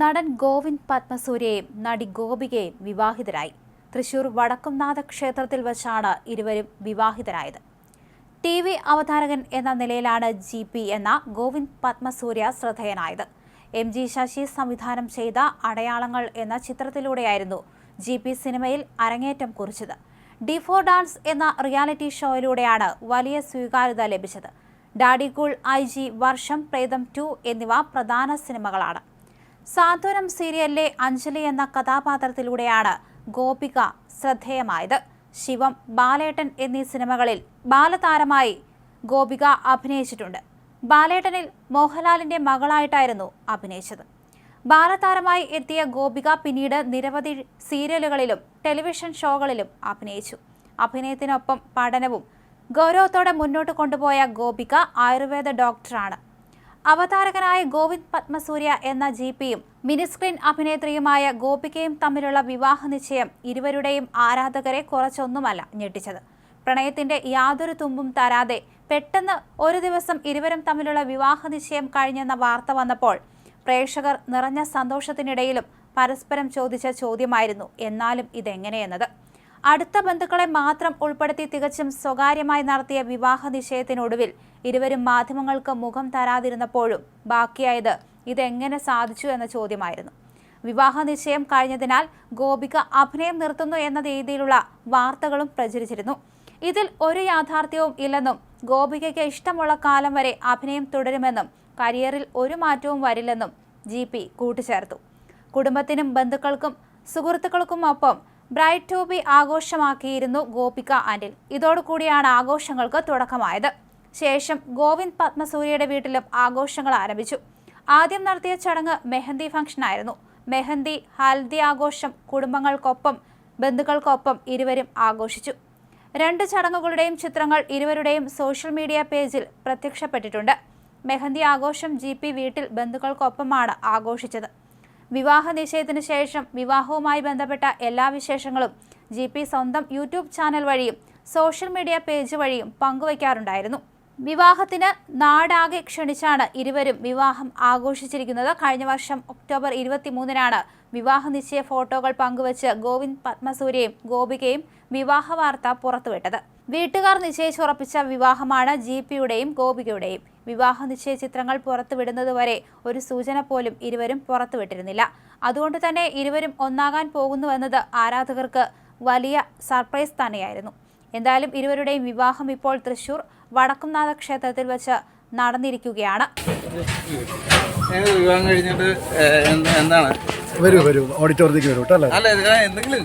നടൻ ഗോവിന്ദ് പത്മസൂര്യയും നടി ഗോപികയും വിവാഹിതരായി. തൃശൂർ വടക്കുംനാഥ ക്ഷേത്രത്തിൽ വച്ചാണ് ഇരുവരും വിവാഹിതരായത്. ടി വി അവതാരകൻ എന്ന നിലയിലാണ് ജി പി എന്ന ഗോവിന്ദ് പത്മസൂര്യ ശ്രദ്ധേയനായത്. എം ജി ശശി സംവിധാനം ചെയ്ത അടയാളങ്ങൾ എന്ന ചിത്രത്തിലൂടെയായിരുന്നു ജി പി സിനിമയിൽ അരങ്ങേറ്റം കുറിച്ചത്. ഡി ഫോർ ഡാൻസ് എന്ന റിയാലിറ്റി ഷോയിലൂടെയാണ് വലിയ സ്വീകാര്യത ലഭിച്ചത്. ഡാഡി കൂൾ ഐ ജി വർഷം പ്രേതം ടു എന്നിവ പ്രധാന സിനിമകളാണ്. സാന്ത്വനം സീരിയലിലെ അഞ്ജലി എന്ന കഥാപാത്രത്തിലൂടെയാണ് ഗോപിക ശ്രദ്ധേയമായത്. ശിവം ബാലേട്ടൻ എന്നീ സിനിമകളിൽ ബാലതാരമായി ഗോപിക അഭിനയിച്ചിട്ടുണ്ട്. ബാലേട്ടനിൽ മോഹൻലാലിന്റെ മകളായിട്ടായിരുന്നു അഭിനയിച്ചത്. ബാലതാരമായി എത്തിയ ഗോപിക പിന്നീട് നിരവധി സീരിയലുകളിലും ടെലിവിഷൻ ഷോകളിലും അഭിനയിച്ചു. അഭിനയത്തിനൊപ്പം പഠനവും ഗൗരവത്തോടെ മുന്നോട്ട് കൊണ്ടുപോയ ഗോപിക ആയുർവേദ ഡോക്ടറാണ്. അവതാരകനായ ഗോവിന്ദ് പത്മസൂര്യ എന്ന ജി പിയും മിനിസ്ക്രീൻ അഭിനേത്രിയുമായ ഗോപികയും തമ്മിലുള്ള വിവാഹ നിശ്ചയം ഇരുവരുടെയും ആരാധകരെ കുറച്ചൊന്നുമല്ല ഞെട്ടിച്ചത്. പ്രണയത്തിന്റെ യാതൊരു തുമ്പും തരാതെ പെട്ടെന്ന് ഒരു ദിവസം ഇരുവരും തമ്മിലുള്ള വിവാഹ നിശ്ചയം കഴിഞ്ഞെന്ന വാർത്ത വന്നപ്പോൾ പ്രേക്ഷകർ നിറഞ്ഞ സന്തോഷത്തിനിടയിലും പരസ്പരം ചോദിച്ച ചോദ്യമായിരുന്നു എന്നാലും ഇതെങ്ങനെയെന്നത്? അടുത്ത ബന്ധുക്കളെ മാത്രം ഉൾപ്പെടുത്തി തികച്ചും സ്വകാര്യമായി നടത്തിയ വിവാഹ നിശ്ചയത്തിനൊടുവിൽ ഇരുവരും മാധ്യമങ്ങൾക്ക് മുഖം തരാതിരുന്നപ്പോഴും ബാക്കിയായത് ഇതെങ്ങനെ സാധിച്ചു എന്ന ചോദ്യമായിരുന്നു. വിവാഹ നിശ്ചയം കഴിഞ്ഞതിനാൽ ഗോപിക അഭിനയം നിർത്തുന്നു എന്ന രീതിയിലുള്ള വാർത്തകളും പ്രചരിച്ചിരുന്നു. ഇതിൽ ഒരു യാഥാർത്ഥ്യവും ഇല്ലെന്നും ഗോപികയ്ക്ക് ഇഷ്ടമുള്ള കാലം വരെ അഭിനയം തുടരുമെന്നും കരിയറിൽ ഒരു മാറ്റവും വരില്ലെന്നും ജി പി കൂട്ടിച്ചേർത്തു. കുടുംബത്തിനും ബന്ധുക്കൾക്കും സുഹൃത്തുക്കൾക്കുമൊപ്പം ബ്രൈറ്റ് ടു ബി ആഘോഷമാക്കിയിരുന്നു ഗോപിക അനിൽ ഇതോടുകൂടിയാണ് ആഘോഷങ്ങൾക്ക് തുടക്കമായത്. ശേഷം ഗോവിന്ദ് പത്മസൂര്യയുടെ വീട്ടിലും ആഘോഷങ്ങൾ ആരംഭിച്ചു. ആദ്യം നടത്തിയ ചടങ്ങ് മെഹന്തി ഫംഗ്ഷൻ ആയിരുന്നു. മെഹന്തി ഹൽദി ആഘോഷം കുടുംബങ്ങൾക്കൊപ്പം ബന്ധുക്കൾക്കൊപ്പം ഇരുവരും ആഘോഷിച്ചു. രണ്ട് ചടങ്ങുകളുടെയും ചിത്രങ്ങൾ ഇരുവരുടെയും സോഷ്യൽ മീഡിയ പേജിൽ പ്രത്യക്ഷപ്പെട്ടിട്ടുണ്ട്. മെഹന്തി ആഘോഷം ജി വീട്ടിൽ ബന്ധുക്കൾക്കൊപ്പമാണ് ആഘോഷിച്ചത്. വിവാഹ നിശ്ചയത്തിന് ശേഷം വിവാഹവുമായി ബന്ധപ്പെട്ട എല്ലാ വിശേഷങ്ങളും ജി പി സ്വന്തം യൂട്യൂബ് ചാനൽ വഴിയും സോഷ്യൽ മീഡിയ പേജ് വഴിയും പങ്കുവയ്ക്കാറുണ്ടായിരുന്നു. വിവാഹത്തിന് നാടാകെ ക്ഷണിച്ചാണ് ഇരുവരും വിവാഹം ആഘോഷിച്ചിരിക്കുന്നത്. കഴിഞ്ഞ വർഷം ഒക്ടോബർ ഇരുപത്തിമൂന്നിനാണ് വിവാഹ നിശ്ചയ ഫോട്ടോകൾ പങ്കുവച്ച് ഗോവിന്ദ് പത്മസൂര്യയും ഗോപികയും വിവാഹ വാർത്ത പുറത്തുവിട്ടത്. വീട്ടുകാർ നിശ്ചയിച്ചുറപ്പിച്ച വിവാഹമാണ് ജി പിയുടെയും ഗോപികയുടെയും. വിവാഹ നിശ്ചയ ചിത്രങ്ങൾ പുറത്തുവിടുന്നതുവരെ ഒരു സൂചന പോലും ഇരുവരും പുറത്തുവിട്ടിരുന്നില്ല. അതുകൊണ്ട് തന്നെ ഇരുവരും ഒന്നാകാൻ പോകുന്നുവെന്നത് ആരാധകർക്ക് വലിയ സർപ്രൈസ് തന്നെയായിരുന്നു. എന്തായാലും ഇരുവരുടെയും വിവാഹം ഇപ്പോൾ തൃശൂർ വടക്കുംനാഥ ക്ഷേത്രത്തിൽ വെച്ച് നടന്നിരിക്കുകയാണ്. വിവാഹം കഴിഞ്ഞിട്ട് എന്താണ്? വരൂ വരൂ. ഓഡിറ്റോറിയത്തിലേക്ക് വരൂ കേട്ടോ അല്ലേ? എന്തെങ്കിലും